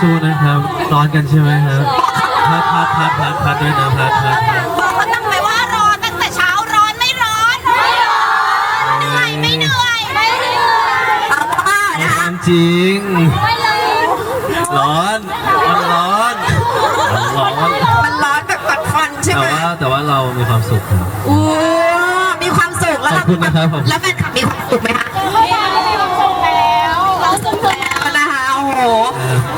สู้ๆนะครับร้อนกันใช่ไหมครับพัดพัดพัดพัดพัดด้วยนะพัดพัดพัดบอกเขาตั้งไว้ว่ารอตั้งแต่เช้าร้อนไม่ร้อนไม่ร้อนเหนื่อยไม่เหนื่อยไม่เหนื่อยเอาว่านะร้อคะนจริงร้อนมันร้อนมันร้อนมันร้อนแบบกัดฟันใช่แต่ไหมว่าแต่ว่าเรามีความสุขครับ อู้มีความสุขแล้วขอบคุณนะครับผม แล้วแฟนคลับมีความสุขไหมคะเราสุขแล้วนะคะโอ้โหออร่ามาแต่ไก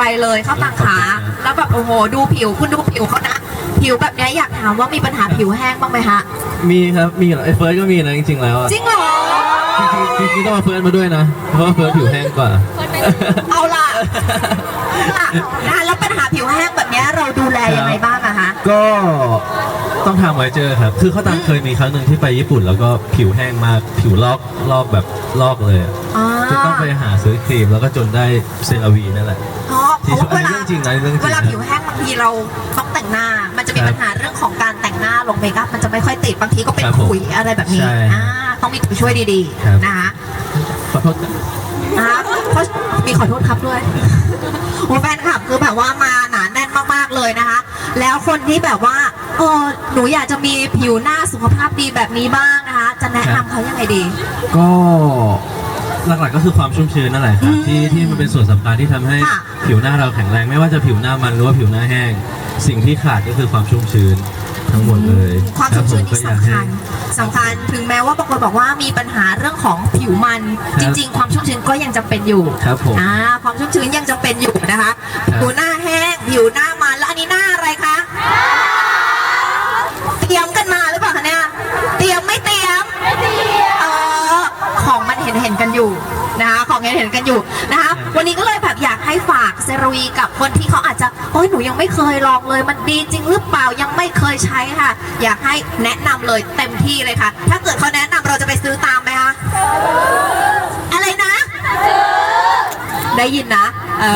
ลเลยเข้าต่างขาแล้วแบบโอ้โหดูผิวคุณดูผิวเขานะผิวแบบเนี้ยอยากถามว่ามีปัญหาผิวแห้งบ้างไหมคะมีครับ มีเหรอไอ้เฟิร์สก็มีนะจริงๆแล้วอะจริงเหรอจริงๆจริงๆต้องมาเฟิร์สมาด้วยนะ เพราะว่าเฟิร์สผิวแห้งกว่า เอาล่ะค่ะนะคะแล้วปัญหาผิวแห้งแบบเนี้ยเราดูแลยังไงบ้างอะคะก็ต้องทำไว้เจอครับ คือเขาตังเคยมีครั้งหนึ่งที่ไปญี่ปุ่น แล้วก็ผิวแห้งมาก ผิวลอกลอกแบบลอกเลยอะอ๋อ คือต้องไปหาซื้อครีมแล้วก็จนได้เซราวีนั่นแหละเพราะ เพที่ราะช่วยเวลาเรื่องจริงนะเรื่องจริงเวลาผิวแห้งบางทีเราต้องแต่งหน้า มันจะมีครับปัญหาเรื่องของการแต่งหน้าลงเมคอัพมันจะไม่ค่อยติดบางทีก็เป็นครับผมขุยอะไรแบบนี้ใช่อ่าต้องมีตัวช่วยดีครับๆนะคะขอโทษนะนะคะเพราะมีขอโทษครับด้วยโอ้แฟนคลับคือแบบว่ามาหนาแน่นมากๆเลยนะคะ แล้วคนที่แบบว่าเออหนูอยากจะมีผิวหน้าสุขภาพดีแบบนี้บ้างนะคะ จะแนะนำเขายังไงดี ก็ หลักๆก็คือความชุ่มชื้นนั่นแหละครับที่ที่มันเป็นส่วนสำคัญที่ทำให้ค่ะ ผิวหน้าเราแข็งแรง ไม่ว่าจะผิวหน้ามันหรือว่าผิวหน้าแห้ง สิ่งที่ขาดก็คือความชุ่มชื้นทั้งหมดเลยความชุ่มชื้นรับผที่ก็อยากสำให้ คัญสำคัญถึงแม้ว่าบางคนบอกว่ามีปัญหาเรื่องของผิวมัน คจรับริง ๆ ความชุ่มชื้นก็ยังจำเป็นอยู่ครับผม อ่าความชุ่มชื้นยังจำเป็นอยู่นะคะครับ ผิวหน้าแห้งผิวหน้ามันแล้วอันนี้หน้าอะไรคะ นะคะของเห็นเห็นๆกันอยู่นะคะ วันนี้ก็เลยแบบอยากให้ฝากเซรวีกับคนที่เขาอาจจะโอ้ยหนูยังไม่เคยลองเลย มันดีจริงหรือเปล่ายังไม่เคยใช้ค่ะ อยากให้แนะนำเลยเต็มที่เลยค่ะ ถ้าเกิดเขาแนะนำเราจะไปซื้อตามไหมคะอะไรนะได้ยินนะ เอ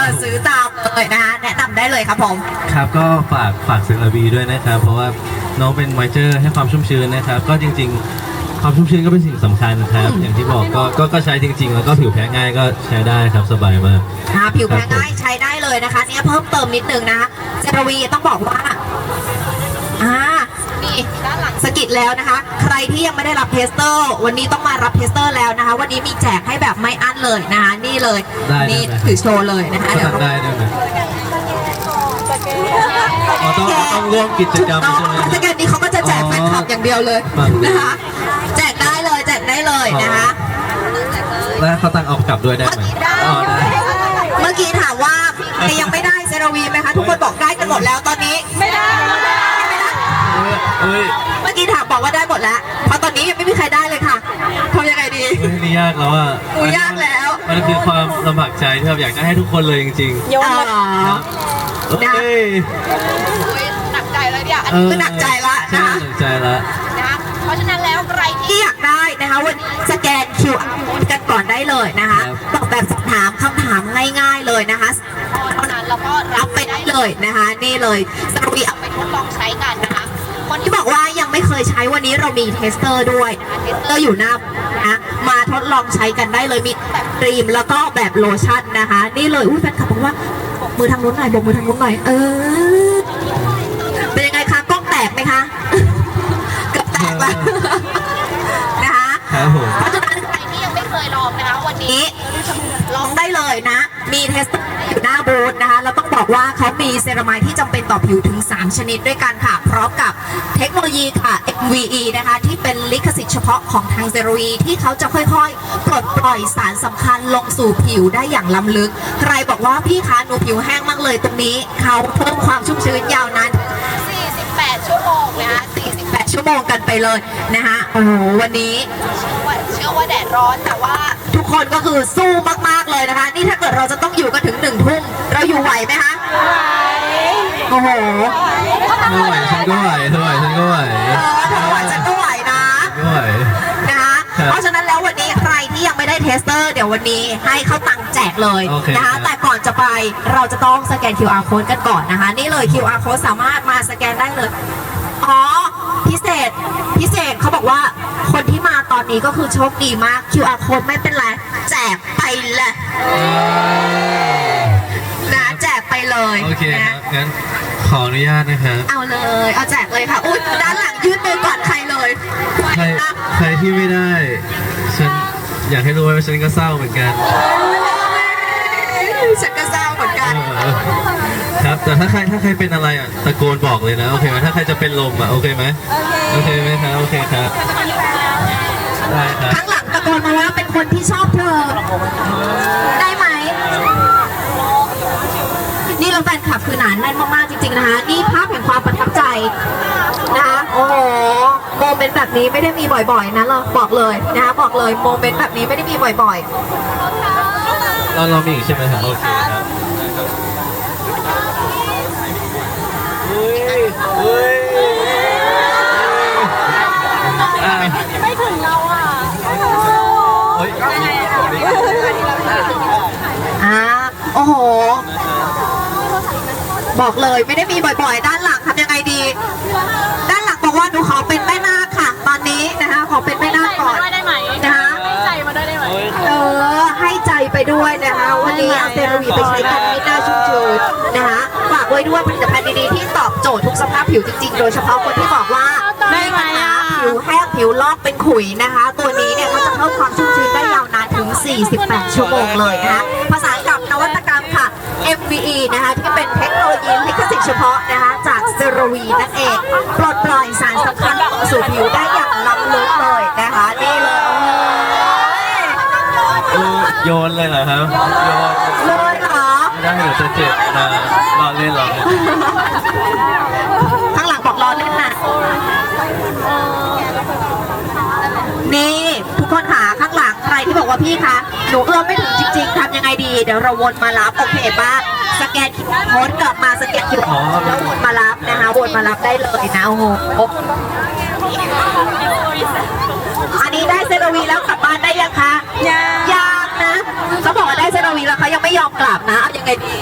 อ ซื้อตามเลยนะคะแนะนำได้เลยครับผมครับก็ฝากฝากเซราวีด้วยนะครับ เพราะว่าน้องเป็นไวเจอร์ให้ความชุ่มชื้นนะครับ ก็จริง ๆ ความชุ่มชื้นก็เป็นสิ่งสำคัญครับ อย่างที่บอกก็ก็ก็ใช้จริง ๆ แล้วก็ผิวแพ้ง่ายก็ใช้ได้ครับสบายมาก อ่าผิวแพ้ง่ายใช้ได้เลยนะคะ เนี่ยเพิ่มเติมนิดนึงนะคะเจรวีต้องบอกว่าอ่านี่ด้านหลังสกิดแล้วนะคะ ใครที่ยังไม่ได้รับเทสเตอร์ วันนี้ต้องมารับเทสเตอร์แล้วนะคะ วันนี้มีแจกให้แบบไม่อั้นเลยนะคะ นี่เลยได้นี่ได้ ถือโชว์เลยนะคะก็เดี๋ยว ทำได้ด้วยนะอ๋อต้องต้องร่วมกิจกรรมถูกใช่ต้องไหม สแกนนี้เขาก็จะ แจกแฟนคลับอย่างเดียวเลยฟังดูนะคะแจกได้เลยแจกได้เลยนะคะแล้วเขาตั้งเอากลับด้วยได้ไหมอ๋อได้เมื่อกี้ถามว่าพี่ยังไม่ได้เซรวีไหมคะทุกคนบอกได้กันหมดแล้วตอนนี้ไม่ได้เอ้ยเอ้ยเมื่อกี้ถามบอกว่าได้หมดแล้วเพราะตอนนี้ยังไม่มีใครได้เลยค่ะทำยังไงดีเฮ้ยนี่ยากแล้วอะโอ้ยากแล้ว มันคือความลำบากใจที่แบบอยากจะให้ทุกคนเลยจริงโยนๆครับเอ้ยหนักใจแล้วเนี่ยอันเอนี้อคือหนักใจละ ใช่นะคะหนักใจละ นะคะเพราะฉะนั้นแล้วใครที่อยากได้นะคะวันนี้สแกน QR code กันก่อนได้เลยนะคะตอบแบบสอบถามคำถามง่ายๆเลยนะคะเท่านั้นแล้วก็รับไปได้เลยนะคะ นี่เลยสรุปเอาไปทดลองใช้กันนะคะ คนที่บอกว่ายังไม่เคยใช้วันนี้เรามีเทสเตอร์ด้วยนะคะเทสเตอร์อยู่หน้านะมาทดลองใช้กันได้เลยมีแบบครีมแล้วก็แบบโลชั่นนะคะ นี่เลยอุ้ยแฟนคลับบอกว่าบอกมือทางนู้นหน่อยบอกมือทางนู้นหน่อยเออ บแตกแล้วนะคะครับผมเพราะฉะนั้นใครที่ยังไม่เคยลองนะคะวันนี้ลองได้เลยนะ มีเทสอยู่หน้าบูธนะคะแล้วต้องบอกว่าเขามีเซรามายที่จำเป็นต่อผิวถึง 3 ชนิดด้วยกันค่ะ พร้อมกับเทคโนโลยีค่ะ MVE นะคะ ที่เป็นลิขสิทธิ์เฉพาะของทางเซรวีที่เขาจะค่อยๆปลดปล่อยสารสำคัญลงสู่ผิวได้อย่างล้ำลึก ใครบอกว่าพี่คะหนูผิวแห้งมากเลยตรงนี้ เขาเพิ่มความชุ่มชื้นยาวนาน48 ชั่วโมงนะคะ48ชั่ว โมงกันไปเลยนะคะโอ้โหวันนี้เชื่อว่าแดดร้อนแต่ว่า ทุกคนก็คือสู้มากๆเลยนะคะ นี่ถ้าเกิดเราจะต้องอยู่กันถึงหนึ่งทุ่มเราอยู่ไหวไหมคะไหวโอ้โหไม่ไหวฉันก็ไหวเธอไหวฉันก็ไหวเออถ้าไหวฉันก็ไหวนะก็ไหวนะคะครับเพราะฉะนั้นแล้ววันนี้ใครที่ยังไม่ได้เทสเตอร์อร์เดี๋ยววันนี้ให้เข้าตังค์แจกเลยโอเคนะครัคะบแต่ก่อนจะไปเราจะต้องสแกน QR code กันก่อนนะคะ นี่เลย QR code สามารถมาสแกนได้เลยอ๋อ พิเศษ พิเศษเขาบอกว่า คนที่มาตอนนี้ก็คือโชคดีมาก QR code ไม่เป็นไร แจกไปเลยนะแจกไปเลยโอเคคนะรับงั้นขออนุญาตนะครับเอาเลย เอาแจกเลยค่ะ อุ้ยด้านหลังยื่นมือก่อนใครเลยใครใครที่ไม่ได้ ฉันอยากให้รู้ไว้ว่าฉันก็เศร้าเหมือนกันฉั ครับแต่ถ้าใครถ้าใครเป็นอะไรอะตะโกนบอกเลยนะโอเคไหมถ้าใครจะเป็นลมอะโอเคไหมโอเคไหมครับโอเคครับได้ครับข้างหลังตะโกนมาว่าเป็นคนที่ชอบเธอ ได้ไหม นี่เราแฟนคลับคือหนานแน่นมากๆจริงๆนะคะนี่ภาพแห่งความประทับใจนะคะโอ้โหโมเมนต์แบบนี้ไม่ได้มีบ่อยๆนะเราบอกเลยนะคะบอกเลยโมเมนต์แบบนี้ไม่ได้มีบ่อยเราเรามีอีกใช่ไหมครับโอเคครับ เฮ้ยเฮ้ยอะไม่ถึงเราอะเฮ้ยอ่าโอ้โห บอกเลยไม่ได้มีบ่อยๆ ด้านหลังทำยังไงดี ด้านหลังบอกว่าหนูขอเป็นแม่นาคค่ะ ตอนนี้นะคะขอเป็นแม่นาคก่อนด้วยได้ไหมนะคะใส่มาด้วยได้ไหมเออให้ใจไปด้วยนะคะ นนี้เอาเซรวีไปใช้กันให้หน้าชุ่มชื้นนะคะฝากไว้ด้วยผลิตภัณฑ์ดีๆที่ตอบโจทย์ทุกสภาพผิวจริงๆ โดยเฉพาะคนที่บอกว่ามีปัญหาผิวแห้งผิวลอกเป็นขุยนะคะ ตัวนี้เนี่ยก็จะเพิ่มความชุ่มชื้นได้ยาวนานถึง 48 ชั่วโมงเลยนะคะภาษานกับนวัตกรรมค่ะ MVE นะคะที่เป็นเทคโนโลยีลิขสิทธิ์เฉพาะนะคะจากเซรวีนั่นเองปลดปล่อยสารสำคัญลงสู่ผิวได้อย่างล้ำลึกเลยนะคะนี่เลยโอ้ย เออ โยนเลยเหรอครับ โยนเลยเหรอ ไม่ได้เดี๋ยวจะเจ็บนะรอเล่นรอเล่นข้างหลังบอกรอเล่นนะนี่ทุกคนค่ะข้างหลังใครที่บอกว่าพี่คะหนูเอื้อมไม่ถึงจริง ๆทำยังไงดี เดี๋ยวเราวนมารับโอเคป่ะสแกนคิวโค้ดกลับมาสแกนคิวแล้ววนมารับนะคะวนมารับได้เลยนะโอ้โหอันนี้ได้เซรวีแล้วกลับบ้านได้ยังคะยัง วีแล้วเขายังไม่ยอมกลับนะเอายังไงดี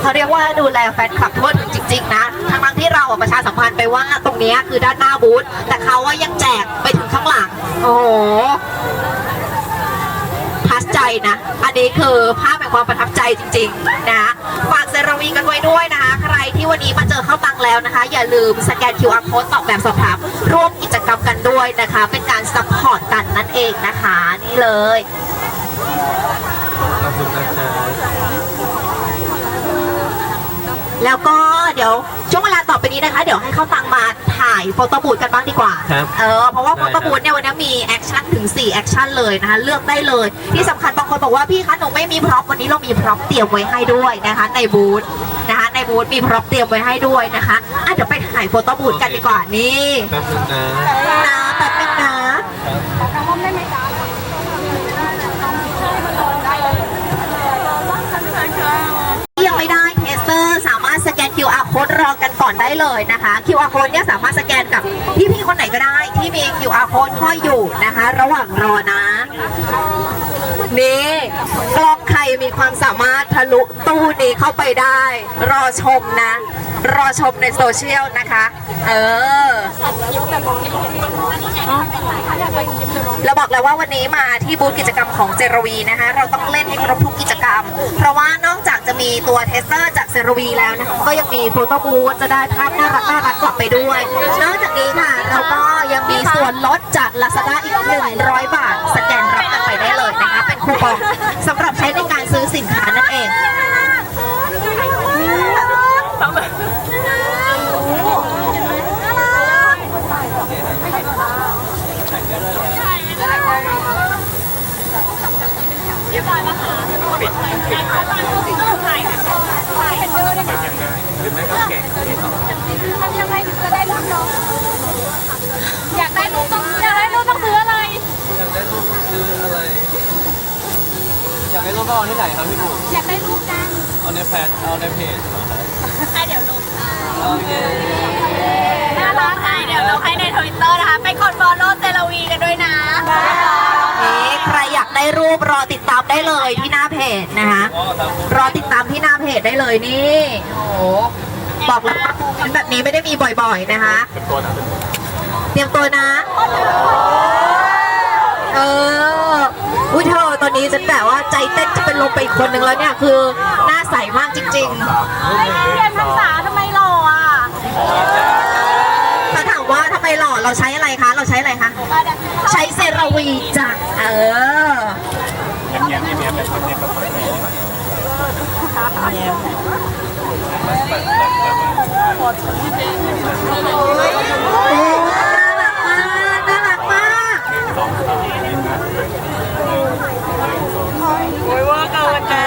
เขาเรียกว่าดูแลแฟนคลับทั่วถึงจริง ๆ นะทั้งที่เราประชาสัมพันธ์ไปว่าตรงนี้คือด้านหน้าบูธแต่เขาว่ายังแจกไปถึงข้างหลัง โอ้โหทัชใจนะ อันนี้คือภาพแห่งความประทับใจจริง ๆ นะฝากเซรวีกันไว้ด้วยนะคะ ใคร วันนี้มาเจอเข้าตังแล้วนะคะ อย่าลืมสแกน QR code ตอบแบบสอบถามร่วมกิจกรรมกันด้วยนะคะ เป็นการซัพพอร์ตกันนั่นเองนะคะ นี่เลย ขอบคุณนะครับ แล้วก็เดี๋ยวช่วงเวลาต่อไปนี้นะคะ เดี๋ยวให้เข้าตังมาถ่ายโฟโต้บูธกันบ้างดีกว่าครับเออเพราะว่าได้โฟโต้บูธเนี่ยวันนี้มีแอคชั่นถึง 4 แอคชั่นเลยนะคะ เลือกได้เลย ที่สำคัญบางคนบอกว่าพี่คะหนูไม่มีพร็อพวันนี้เรามีพร็อพเตรียมไว้ให้ด้วยนะคะ ในบูธนะคะ ในบูธมีพร็อพเตรียมไว้ให้ด้วยนะคะอะเดี๋ยวไปถ่ายโฟโต้บูธกันดีกว่านี่แป๊บนึงนะนะแป๊บนึงนะ อกันก่อนได้เลยนะคะ QR code เนี่ยสามารถสแกนกับพี่ๆคนไหนก็ได้ ที่มี QR code ห้อยอยู่นะคะ ระหว่างรอนะ นี่กล้องใครมีความสามารถทะลุตู้นี้เข้าไปได้ รอชมนะ รอชมในโซเชียลนะคะ เออเราบอกแล้วว่าวันนี้มาที่บูธกิจกรรมของเซรวีนะคะ เราต้องเล่นให้ครบทุกกิจกรรม เพราะว่านอกจากจะมีตัวเทสเตอร์จากเซรวีแล้วนะคะก็ยังมีโฟโต้บูธจะได้ภาพน่ารักน่ารักกลับไปด้วยนอกจากนี้ค่ะเราก็ยังมีส่วนลดจาก Lazada อีก 100 บาท สแกนรับกันไปได้เลย คูปองสำหรับใช้ในการซื้อสินค้านั่นเองอยากได้รูปต้องอยากได้รูปต้องซื้ออะไร อยากได้รูปซื้ออะไร อยากได้รูปก็เอาที่ไหนครับพี่หมูอยากได้รูปกันเอาในแพจเอาในเพจให้เดี๋ยวลงโอเคน่ารักให้เดี๋ยวลงให้ในทวิตเตอร์นะคะ ไปกดฟอลโล่เซลวีกันด้วยนะนี่ใครอยากได้รูปรอติดตามได้เลยที่หน้าเพจนะคะ รอติดตามที่หน้าเพจได้เลยนี่โอ้บอกแล้วแบบนี้ไม่ได้มีบ่อยๆนะคะ เตรียมตัวนะ เตรียมตัวนะ เออ ตอนนี้ฉันแบบว่าใจเต้นจะเป็นลมไปอีกคนนึงแล้วเนี่ยคือหน้าใสมากจริงเฮ้ยเรียนภาษาทำไมหล่ออะๆถ้าถามว่าทำไมหล่อเราใช้อะไรคะ เราใช้อะไรคะ ใช้เซราวีจ้ะเออโอ้ยน่ารักมากน่ารักมาก โอ้ยว่าเกินนะ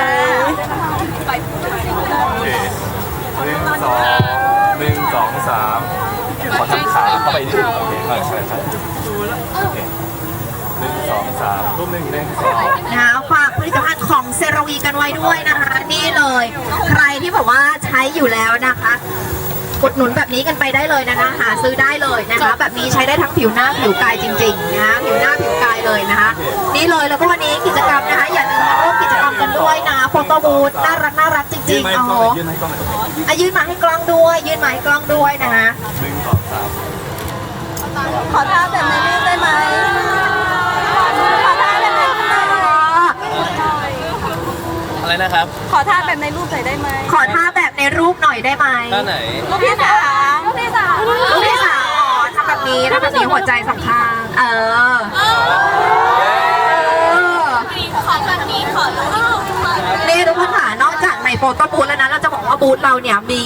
หนึ่งสองหนึ่งสองสามขอทำขาเข้าไปนิดนึงโอเคใช่ใช่ใช่โอเคหนึ่งสองสามรูปหนึ่งหนึ่งสองนะคะฝากผลิตภัณฑ์ของเซรวีกันไว้ด้วยนะคะ นี่เลย ใครที่แบบว่าใช้อยู่แล้วนะคะ กดหนุนแบบนี้กันไปได้เลยนะคะ หาซื้อได้เลยนะคะ แบบนี้ใช้ได้ทั้งผิวหน้าผิวกายจริงๆนะคะผิวหน้าผิวกายเลยนะคะ นี่เลยแล้วก็วันนี้กิจกรรมนะคะ อย่าลืมมาร่วมกิจกรรมกันด้วยนะโฟโต้บูธน่ารักน่ารักจยื่รินงไม้ๆโอ้กโหล้องหน่อยยื่นให้กล้องหน่อยอะยื่นมาให้กล้องด้วยยื่นมาให้กล้องด้วยนะคะหนึ่งสองสามขอท่าแบบในรูปได้ไหมขอท่าแบบในรูปได้ไหมอะไรนะครับ ขอท่าแบบในรูปหน่อยได้ไหมขอท่าแบบในรูปหน่ อยได้ไหมท่าไหนรูปที่สามรูปที่สามรูปที่สามอ๋อทำแบบนี้ทำแบบนี้หัวใจสำคัญเออเออขอแบบนี้ขอรูปนี่ทุกคนค่ะนอกจากในโฟโต้บูธแล้วนะเราจะบอกว่าบูธเราเนี่ยมี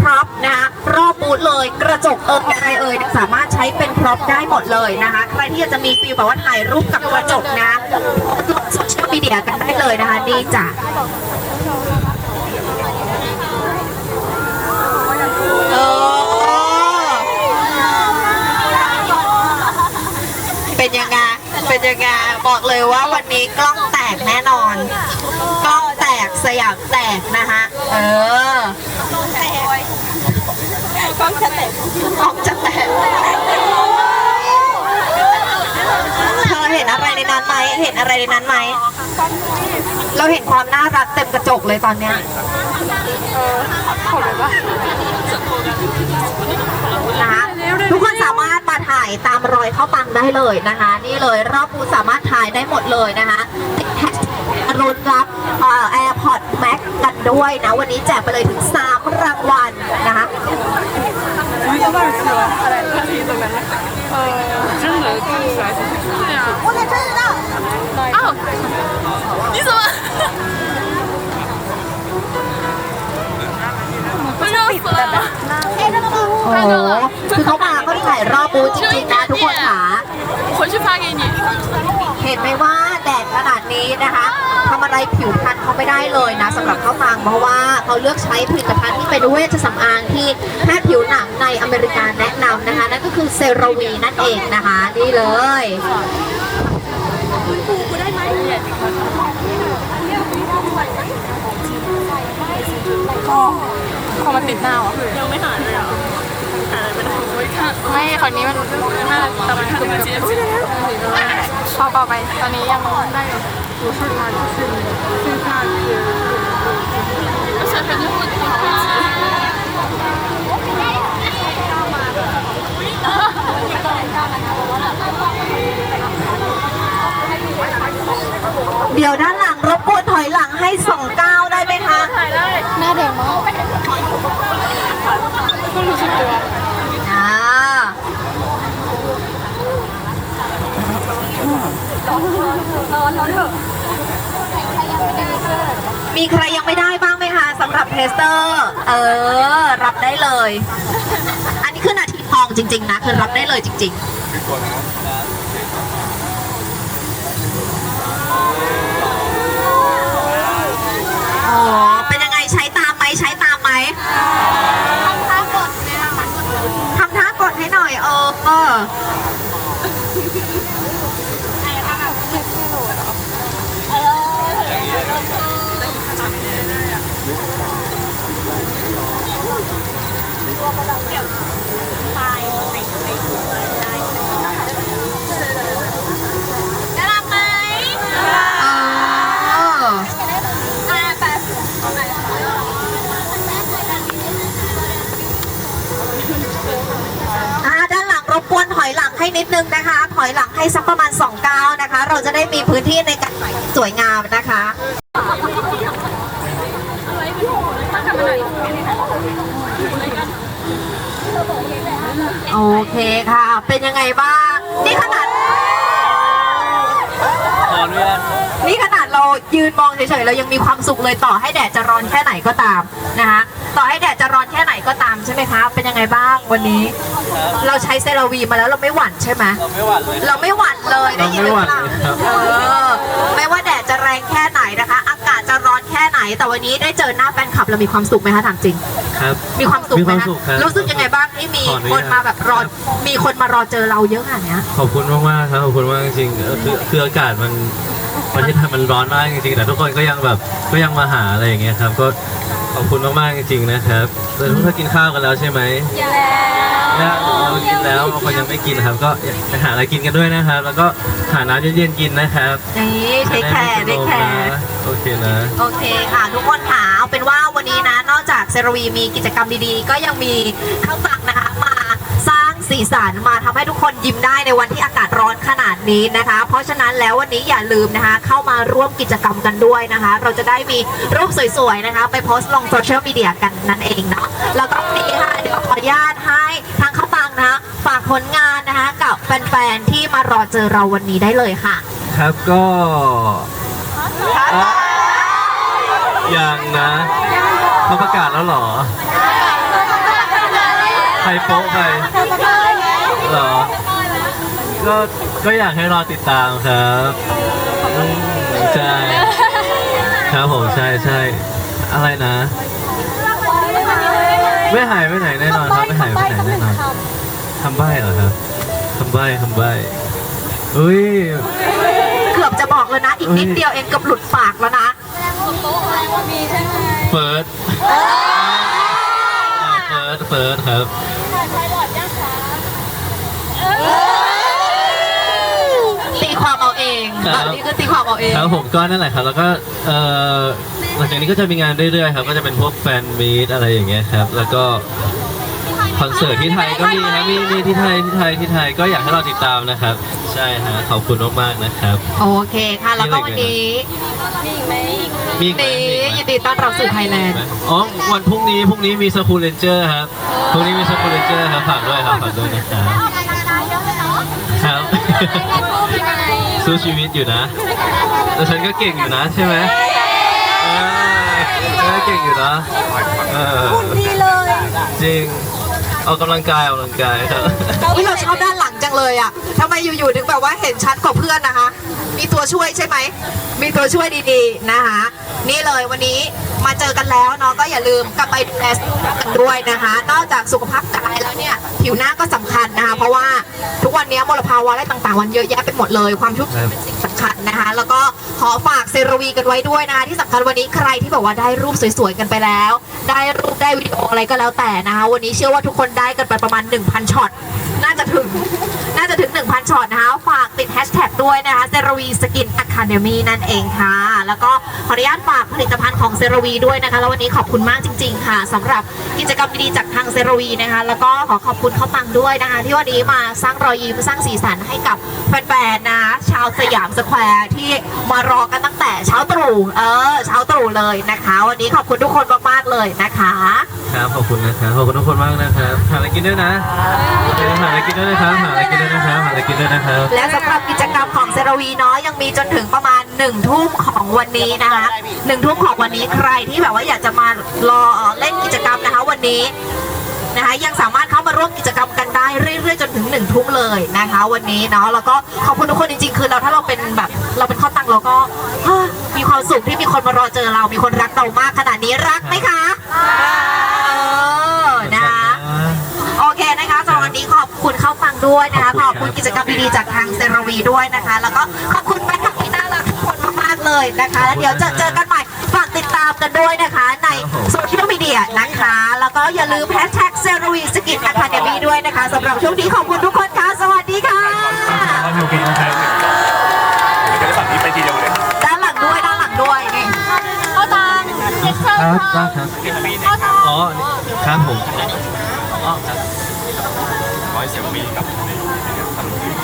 พร็อพนะคะรอบบูธเลยกระจกเอ่ยอะไรเอ่ยสามารถใช้เป็นพร็อพได้หมดเลยนะคะใครที่อยากจะมีฟิลแบบว่าถ่ายรูปกับกระจกนะลงโซเชียลมีเดียกันได้เลยนะคะนี่จ้ะเออเป็นยังไงเป็น ยังไงบอกเลยว่าวันนี้กล้องแตกแน่นอน กล้องแตกสยามแตกนะคะเออกล้องจะแตกกล้องจะแตกเธอเห็นอะไรในนั้นไหมเห็นอะไรในนั้นไหมเราเห็นความน่ารักเต็มกระจกเลยตอนเนี้ยนะคะทุกคนสามารถมา ถ่ายตามรอยเข้าปังได้เลยนะคะ นี่เลยรอบบูธสามารถถ่ายได้หมดเลยนะคะติดแฮชแท็กรุนรับแอร์พอร์ตแม็กกันด้วยนะ วันนี้แจกไปเลยถึง 3 รางวัลนะคะ 我才知道。哦，你怎么？我热死了！哎，那个 โอ้โหคือเขามา ส่รอบบูธจริงๆนะทุกคนค่คนชื่อฟ้าไงนี่เห็นไหมว่าแดดขนาดนี้นะคะทำอะไรผิวพรรณเขาไม่ได้เลยนะสำหรับเขาฟังเพราะว่าเขาเลือกใช้ผลิตภัณฑ์ที่เป็นเวชสำอางที่แพทย์ผิวหนังในอเมริกาแนะนำนะคะ นั่นก็คือเซรวีนั่นเองนะคะนี่เลยคุณครูกูได้ไหมคอคอมันติดหน้าอะยังไม่หายเลยอะ ไม่คนนี้มันหน้าตะมันคือมันพอเป่าไป ตอนนี้ยังได้อยู่ มีใครยังไม่ได้บ้างไหมคะสำหรับเทสเตอร์ เออ รับได้เลย อันนี้คือนาทีทองจริง ๆ นะคือรับได้เลยจริง ๆ อ๋อ ให้นิดนึงนะคะ ถอยหลังให้สักประมาณ2ก้าวนะคะ เราจะได้มีพื้นที่ในการถ่ายสวยงามนะคะโอเคค่ะ เป็นยังไงบ้าง นี่ขนาด ขออนุญาตนี่ขนาดเรายืนมองเฉยๆ เรายังมีความสุขเลยต่อให้แดดจะร้อนแค่ไหนก็ตามนะคะ ต่อให้แดดจะร้อนแค่ไหน ก็ตามใช่ไหมคะ เป็นยังไงบ้างวันนี้ เราใช้เซราวีมาแล้วเราไม่หวั่นใช่ไหมเราไม่หวั่นเลย เราไม่หวั่นเลยได้ยินเราไม่หวั่นรือเลยครับเออไม่ว่าแดดจะแรงแค่ไหนนะคะ อากาศจะร้อนแค่ไหน แต่วันนี้ได้เจอหน้าแฟนคลับเรามีความสุขไหมคะถามจริง ครับ มีความสุขมีไหคมวามคะสุขครับรู้สึกยังไงบ้างที่มีขออนุญาต คนมาแบบรอ มีคนมารอเจอเราเยอะขนาดเนี้ย ขอบคุณมากๆครับขอบคุณมากจริงๆเออคือคืออากาศมันประเทศไทยมันร้อนมากจริงๆแต่ทุกคนก็ยังแบบก็ยังมาหาอะไรอย่างเงี้ยครับก็ ขอบคุณมากๆจริงๆนะครับแต่ทุกท่านกินข้าวกันแล้วใช่ไหมยังเรากินแล้วบางคนยังไม่กินนะครับ ก็ไปหาอะไรกินกันด้วยนะครับ แล้วก็หาน้ำเย็นๆกินนะครับนี่เทคแคร์เทคแคร์โอเคนะโอเคค่ะ ทุกคนค่ะเอาเป็นว่าวันนี้นะ นอกจากเซรวีมีกิจกรรมดีๆ ก็ยังมีข้าวตักนะคะมา สีสันมาทำให้ทุกคนยิ้มได้ในวันที่อากาศร้อนขนาดนี้นะคะ เพราะฉะนั้นแล้ววันนี้อย่าลืมนะคะ เข้ามาร่วมกิจกรรมกันด้วยนะคะ เราจะได้มีรูปสวยๆนะคะ ไปโพสต์ลงโซเชียลมีเดียกันนั่นเองเนาะแล้วก็นี้ค่ะเดี๋ยวขออนุญาตให้ทางข้าวตังนะคะฝากผลงานนะคะ กับแฟนๆที่มารอเจอเราวันนี้ได้เลยค่ะ ครับก็ยังนะเขาประกาศแล้วเหรอใครโป๊ะไป เหรอ ก็ก็อยากให้รอติดตามครับอืมใช่ครับผมใช่ใช่อะไรนะ ไม่หายไปไหนแน่นอนครับไม่หายไปไหนแน่นอนทำใบ้เหรอครับทำใบ้ทำใบ้เฮ้ย เกือบจะบอกเลยนะ อีกนิดเดียวเองเกับหลุดปากแล้วนะเฟิร์สเฟิร์สเฟิร์สครับ ตีความเอาเองครับแบบนี้คือตีความเอาเอง ครับผมก็นั่นแหละครับ แล้วก็เอ่อหลังจากนี้ก็จะมีงานเรื่อยๆครับ ก็จะเป็นพวกแฟนมีตอะไรอย่างเงี้ยครับ แล้วก็คอนเสิร์ตที่ไทยก็มีนะมีมีที่ไทยที่ไทยที่ไทยก็อยากให้เราติดตามนะครับ ใช่ฮะขอบคุณมากๆนะครับ โอเคค่ะ แล้วก็วันนี้มีอีกไหมนี้มีอีกไหม ยินดีต้อนรับสู่ไทยแลนด์ อ๋อวันพรุ่งนี้พรุ่งนี้มีสกูเลนเจอร์ครับพรุ่งนี้มีสกูเลนเจอร์ครับฝากด้วยครับฝากด้วยนะครับครับ สู้ชีวิตอยู่นะ แต่ฉันก็เก่งอยู่นะใช่ไหมเออฉันก็เก่งอยู่นะเออดีเลยจริง ออกกำลังกายออกกำลังกายครับ อุ๊ยเราชอบด้านหลังจังเลยอะทำไมอยู่ๆถึงแบบว่าเห็นชัดกว่าเพื่อนนะคะ มีตัวช่วยใช่ไหม มีตัวช่วยดีๆนะคะ นี่เลยวันนี้ มาเจอกันแล้วเนาะก็อย่าลืมกลับไปดูแลสุขภาพกันด้วยนะคะ นอกจากสุขภาพกายแล้วเนี่ยผิวหน้าก็สำคัญนะคะเพราะว่าทุกวันนี้มลภาวะอะไรต่างๆวันเยอะแยะไปหมดเลย ความชุ่มชื้นเป็นสิ่งสำคัญนะคะ แล้วก็ขอฝากเซรวีกันไว้ด้วยนะคะที่สำคัญวันนี้ใครที่บอกว่าได้รูปสวยๆกันไปแล้ว ได้รูปได้วิดีโออะไรก็แล้วแต่นะคะวันนี้เชื่อว่าทุกคนได้กันไปประมาณ 1,000ช็อต น่าจะถึง น่าจะถึง 1,000ช็อตนะคะ ฝากติดแฮชแท็กด้วยนะคะเซรวีสกินอะคาเดมีนั่นเองค่ะ แล้วก็ขออนุญาตฝากผลิตภัณฑ์ของเซรวีด้วยนะคะ แล้ววันนี้ขอบคุณมากจริง ๆ ค่ะสำหรับกิจกรรมดีๆจากทางเซรวีนะคะ แล้วก็ขอขอบคุณข้าวตังด้วยนะคะ ที่วันนี้มาสร้างรอยยิ้มสร้างสีสันให้กับแฟนๆนะ ชาวสยามสแควร์ที่มารอกันตั้งแต่เช้าตรู่ เออ เช้าตรู่เลยนะคะ วันนี้ขอบคุณทุกคนมากๆ เลยนะคะครับขอบคุณนะครับขอบคุณทุกคนมากนะครับหาอะไรกินด้วยนะโอเคหาอะไรกินด้วยนะครับหาอะไรกินด้วยนะครับหาอะไรกินด้วยนะครับ และสำหรับกิจกรรมของเซรวีเนาะยังมีจนถึงประมาณ1นึ่ทุ่มของวันนี้นะคะหนึ่งทุ่มของวันนี้ใครที่แบบว่าอยากจะมารอเล่นกิจกรรมนะคะ วันนี้ นะคะ ยังสามารถเข้ามาร่วมกิจกรรมกันได้เรื่อยๆจนถึง1นึ่ทุ่มเลยนะคะ วันนี้เนาะแล้วก็ขอบคุณทุกคนจริงๆ คือเราถ้าเราเป็นแบบเราเป็นข้อตังเราก็เฮ้ยมีความสุขที่มีคนมารอเจอเรา มีคนรักเรามากขนาดนี้รักไหมคะเออนะคะโอเคนะคะสำหรับวันนี้ขอบคุณเข้าฟังด้วยนะคะ ขอบคุณกิจกรรมดีๆจากทางเซรวีด้วยนะคะ แล้วก็ขอบคุณแฟนคลับที่น่ารักทุกคนมากๆเลยนะคะ แล้วเดี๋ยวจะเจอกันใหม่ ฝากติดตามกันด้วยนะคะในโซเชียลมีเดียนะคะ แล้วก็อย่าลืมแฮชแท็กเซรวีสกินอะคาเดมี่ด้วยนะคะสำหรับช่วงนี้ขอบคุณทุกคนค่ะ สวัสดีค่ะโอเคนะครับเดี๋ยวฝั่งนี้ไปทีเดียวเลยด้านหลังด้วยด้านหลังด้วยนี่เอาตังค์เช็คเซอร์ครับได้ครับอ๋อครับผมอ๋อครับ ร้อยเซลฟี่กับทำสื่อ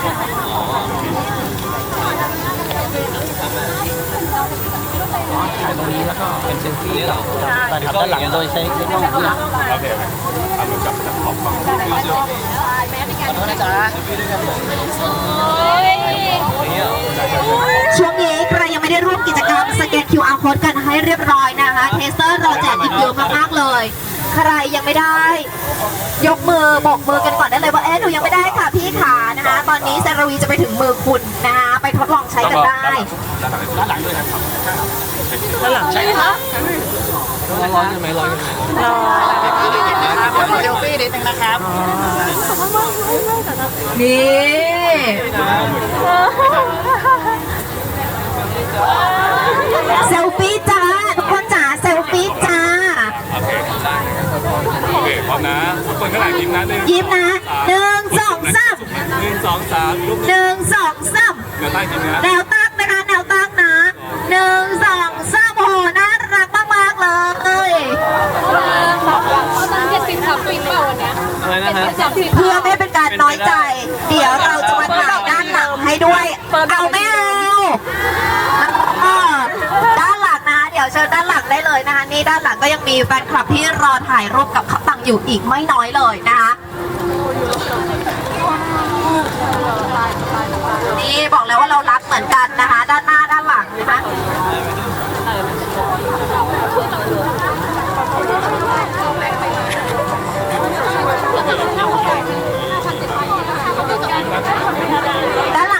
ถ่ายตรงนี้แล้วก็เป็นเซลฟี่เหรอแต่ทำด้านหลังโดยใช้กล้องเพื่อโอเคไหมทำเหมือนกับขอบฟังขอโทษนะจ๊ะช่วงนี้ใครยังไม่ได้ร่วมกิจกรรมสแกน QR code กันให้เรียบร้อยนะคะเทสเตอร์เราแจกอีกเยอะมากๆเลย ใครยังไม่ได้ ยกมือบอกมือกันก่อนได้เลยว่าเอ๊ะหนูยังไม่ได้ค่ะพี่ขานะคะตอนนี้เซรวีจะไปถึงมือคุณนะคะไปทดลองใช้แล้วกันก็ได้ด้านหลังด้านหลังด้วยนะครับ ด้านหลังใช่ไหมคะร้อนใช่ไหมร้อนใช่ไหมเซลฟี่นิดนึงนะครับนี่เซลฟี่จ้าทุกคนจ๋าเซลฟี่จ้าโอเคโอเคพร้อมนะทุกคนข้างหลังยิ้มนะหนึ่งยิ้มนะหนึ่งสองสามหนึ่งสองสามลูกหนึ่งสองสามเดี๋ยวตั้งยิ้มนะแนวตั้งนะคะแนวตั้งนะ หนึ่งสองสามโอ้โหน่ารักมากๆเลยเขาตั้งเจ็ดสิบสามปีเปล่าวันเนี้ยอะไรนะฮะ สามสิบเพื่อไม่เป็นการน้อยใจ เดี๋ยวเราจะมาถ่ายด้านหลังให้ด้วย เอาไม่เอาเออด้านหลังนะเดี๋ยวเชิญด้านหลังได้เลยนะคะนี่ด้านหลังก็ยังมีแฟนคลับที่รอถ่ายรูปกับขับตังอยู่อีกไม่น้อยเลยนะคะนี่บอกแล้วว่า เหมือนกันนะคะ ด้านหน้าด้านหลังนะคะด้านหลัง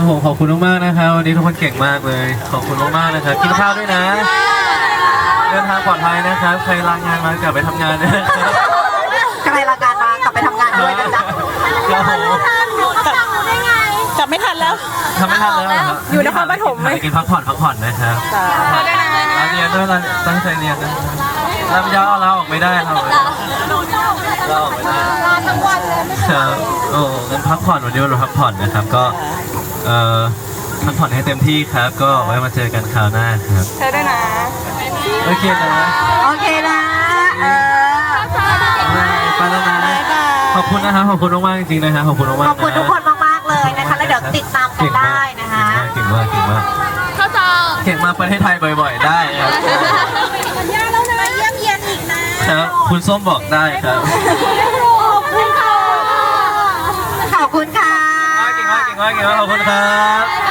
ครับผมขอบคุณมากๆนะครับวันนี้ทุกคนเก่งมากเลย ขอบคุณมากๆนะครับกินข้าวด้วยนะเดินทางปลอดภัยนะครับใครลางานมากลับไปทำงานนะครับใครลางานมากลับไปทำงานด้วยนะจ๊ะครับผมกลับไม่ทันแล้วทำไม่ทันแล้วเหรครับอยู่นครปฐมไหมกินพักผ่อนพักผ่อนนะครับเราเรียนด้วยเราตั้งใจเรียนนะเราไม่ยอมเอาเราออกไม่ได้เราเราออกไม่ได้ลาทั้งวันเลยครับโอ้งั้นพักผ่อนวันนี้วันพักผ่อนนะครับก็ เอ่อพักผ่อนให้เต็มที่ครับ ก็ไว้มาเจอกันคราวหน้าครับ เธอด้วยนะ โอเคนะ โอเคนะ เออ ไปแล้วนะ ขอบคุณนะครับ ขอบคุณมากๆจริงๆนะครับขอบคุณมากๆขอบคุณทุกคนมากๆเลยนะคะ แล้วเดี๋ยวติดตามกันได้นะคะ เก่งมากเก่งมากเข้าใจเก่งมากเก่งมากประเทศไทยบ่อย ๆ ได้ครับสัญญาแล้วนะเยี่ยมเยียนอีกนะครับ คุณส้มบอกได้ครับ ขอบคุณค่ะเก่งมากเก่ง มากเก่งมกขอบคุณครับ